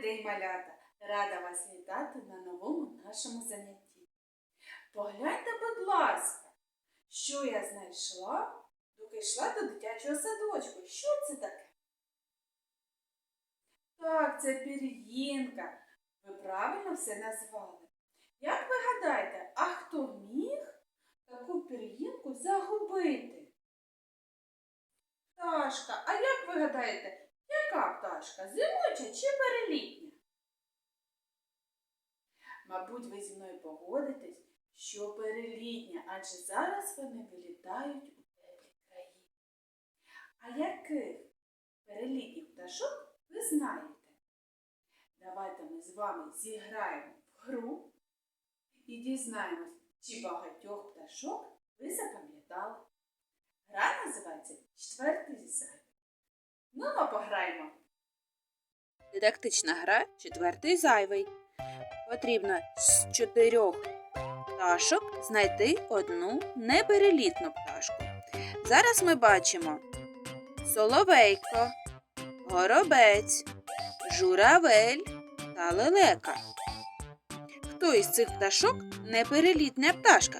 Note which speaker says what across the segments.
Speaker 1: день, малята! Рада вас вітати на новому нашому занятті. Погляньте, будь ласка, що я знайшла, доки йшла до дитячого садочку. Що це таке? Так, це пір'їнка. Ви правильно все назвали. Як ви гадаєте, а хто міг таку пір'їнку загубити? Пташка, а як ви гадаєте, яка пташка? Зимуча чи перелітня? Мабуть, ви зі мною погодитесь, що перелітня, адже зараз вони вилітають у теплі краї. А яких перелітніх пташок ви знаєте? Давайте ми з вами зіграємо в гру і дізнаємось, чи багатьох пташок ви запам'ятали. Гра називається Четвертий зайвий. Ну, ми пограємо.
Speaker 2: Дидактична гра четвертий зайвий. Потрібно з чотирьох пташок знайти одну неперелітну пташку. Зараз ми бачимо соловейко, горобець, журавель та лелека. Хто із цих пташок неперелітня пташка?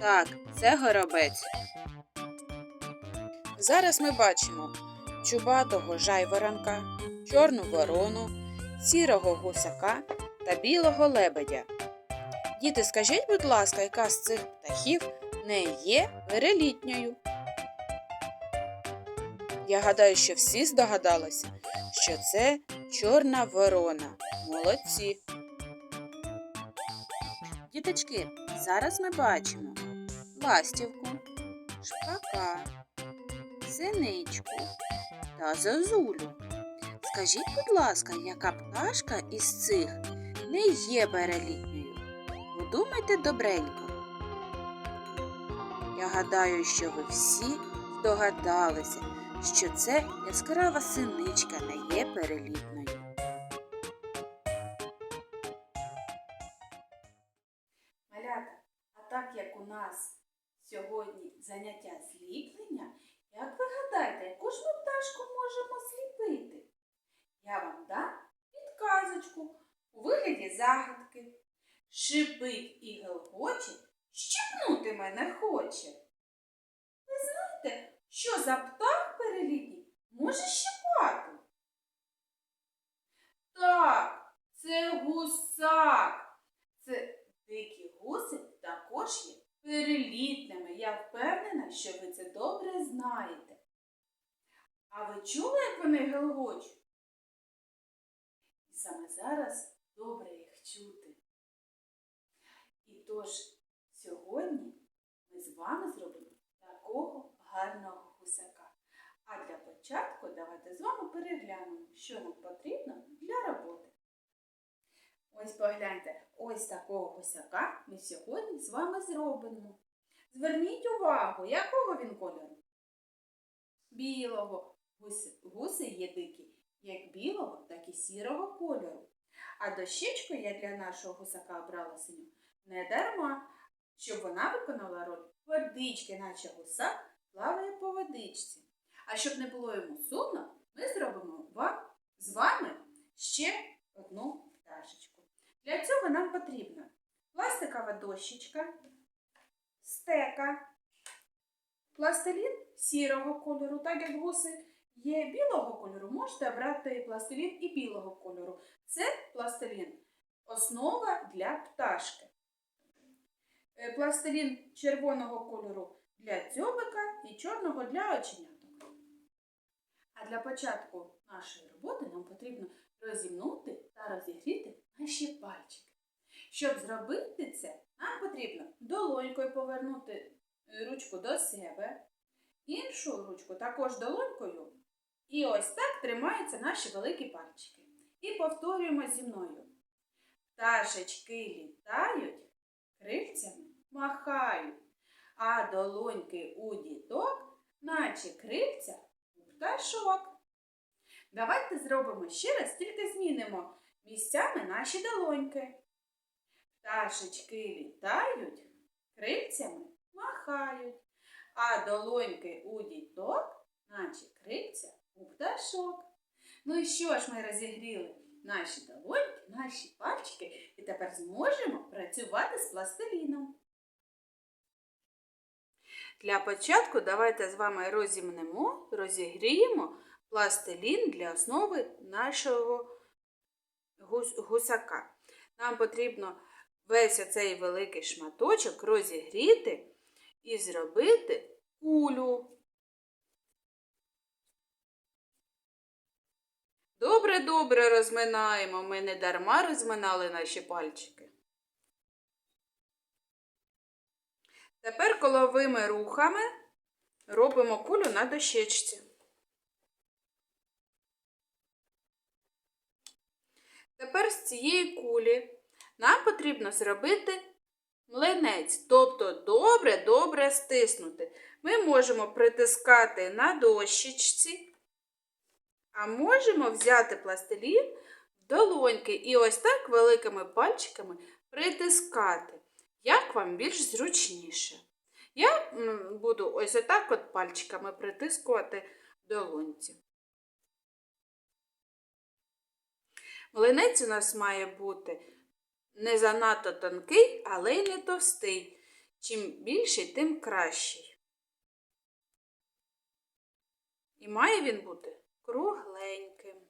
Speaker 2: Так, це горобець. Зараз ми бачимо чубатого жайворонка, чорну ворону, сірого гусака та білого лебедя. Діти, скажіть, будь ласка, яка з цих птахів не є перелітньою? Я гадаю, що всі здогадалися, що це чорна ворона. Молодці. Діточки, зараз ми бачимо ластівку, шпака, синичку та зозулю. Скажіть, будь ласка, яка пташка із цих не є перелітньою? Подумайте добренько. Я гадаю, що ви всі здогадалися, що це яскрава синичка не є перелітною.
Speaker 1: Загадки. Шипить і гелгоче, щепнути мене хоче. Ви знаєте, що за птах перелітній може щипати? Так, це гусак. Це дикі гуси також є перелітними. Я впевнена, що ви це добре знаєте. А ви чули, як вони гелгочуть? І саме зараз добре їх чути. І тож сьогодні ми з вами зробимо такого гарного гусака. А для початку давайте з вами переглянемо, що нам потрібно для роботи. Ось погляньте, ось такого гусака ми сьогодні з вами зробимо. Зверніть увагу, якого він кольору? Білого. Гуси, гуси є дикі, як білого, так і сірого кольору. А дощечку я для нашого гусака обрала синю не дарма, щоб вона виконала роль водички, наче гусак плаває по водичці. А щоб не було йому сумно, ми зробимо вам, з вами ще одну пташечку. Для цього нам потрібна пластикова дощечка, стека, пластилін сірого кольору, так як гуси є білого кольору, можете обрати пластилін і білого кольору. Це пластилін основа для пташки. Е, Пластилін червоного кольору для дзьобика і чорного для оченяток. А для початку нашої роботи нам потрібно розімнути та розігріти наші пальчики. Щоб зробити це, нам потрібно долонькою повернути ручку до себе, іншу ручку також долонькою. І ось так тримаються наші великі пальчики. І повторюємо зі мною. Пташечки літають, крильцями махають, а долоньки у діток, наче крильця у пташок. Давайте зробимо ще раз, тільки змінимо місцями наші долоньки. Пташечки літають, крильцями махають, а долоньки у діток, наче крильця у пташок. Ну і що ж ми розігріли? Наші долоньки, наші пальчики, і тепер зможемо працювати з пластиліном. Для початку давайте з вами розімнемо, розігріємо пластилін для основи нашого гусака. Нам потрібно весь оцей великий шматочок розігріти і зробити кулю. Добре-добре розминаємо. Ми не дарма розминали наші пальчики. Тепер коловими рухами робимо кулю на дощечці. Тепер з цієї кулі нам потрібно зробити млинець, тобто добре-добре стиснути. Ми можемо притискати на дощечці, а можемо взяти пластилін в долоньки і ось так великими пальчиками притискати. Як вам більш зручніше? Я буду ось отак от пальчиками притискувати в долоньці. Млинець у нас має бути не занадто тонкий, але й не товстий. Чим більший, тим кращий. І має він бути кругленьким.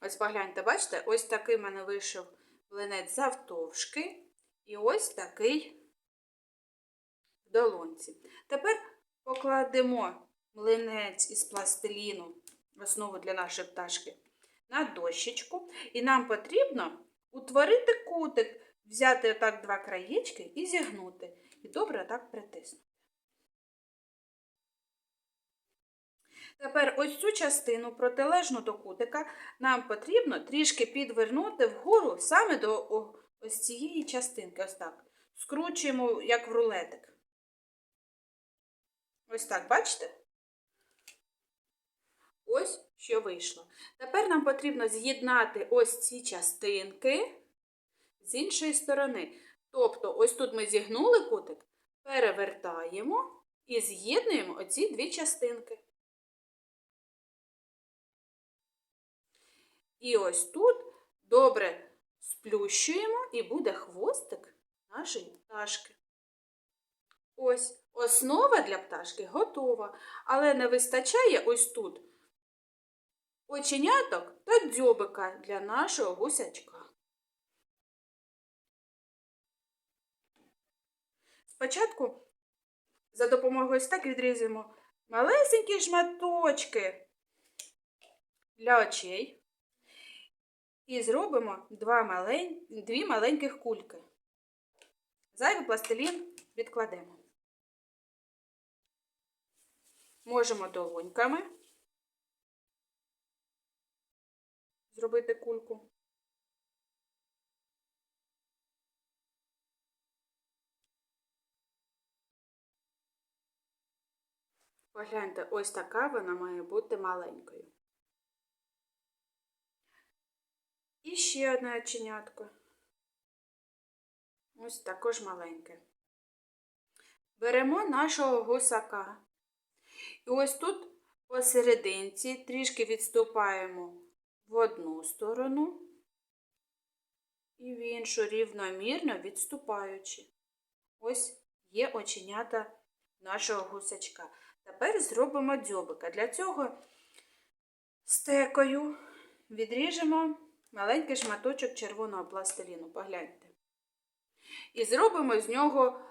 Speaker 1: Ось погляньте, бачите, ось такий в мене вийшов млинець завтовшки. І ось такий в долонці. Тепер покладемо млинець із пластиліну, основу для нашої пташки, на дощечку. І нам потрібно утворити кутик, взяти отак два краєчки і зігнути. І добре так притиснути. Тепер ось цю частину, протилежну до кутика, нам потрібно трішки підвернути вгору саме до ось цієї частинки. Ось так. Скручуємо, як в рулетик. Ось так, бачите? Ось що вийшло. Тепер нам потрібно з'єднати ось ці частинки з іншої сторони. Тобто, ось тут ми зігнули кутик, перевертаємо і з'єднуємо оці дві частинки. І ось тут добре сплющуємо і буде хвостик нашої пташки. Ось основа для пташки готова, але не вистачає ось тут оченяток та дзьобика для нашого гусячка. Спочатку за допомогою ось так відрізуємо малесенькі шматочки для очей. І зробимо два малень... дві маленьких кульки. Зайвий пластилін відкладемо. Можемо долоньками зробити кульку. Погляньте, ось така вона має бути маленькою. Ще одне оченятко. Ось також маленьке. Беремо нашого гусака. І ось тут посерединці трішки відступаємо в одну сторону і в іншу рівномірно відступаючи. Ось є оченята нашого гусачка. Тепер зробимо дзьобика. Для цього стекою відріжемо маленький шматочок червоного пластиліну, погляньте. І зробимо з нього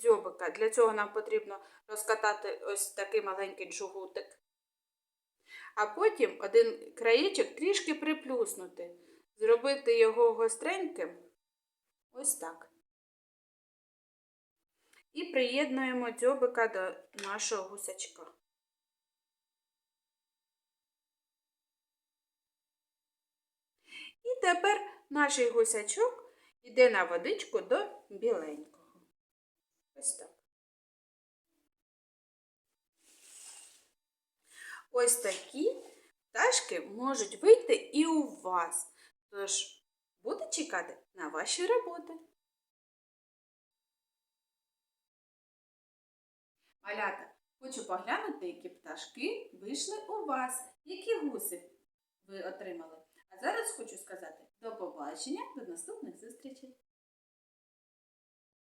Speaker 1: дзьобика. Для цього нам потрібно розкатати ось такий маленький джгутик. А потім один краєчок трішки приплюснути, зробити його гостреньким ось так. І приєднуємо дзьобика до нашого гусачка. І тепер наш гусячок йде на водичку до біленького. Ось так. Ось такі пташки можуть вийти і у вас. Тож буду чекати на ваші роботи. Малята, хочу поглянути, які пташки вийшли у вас, які гуси ви отримали. Зараз хочу сказати до побачення, до наступних зустрічей.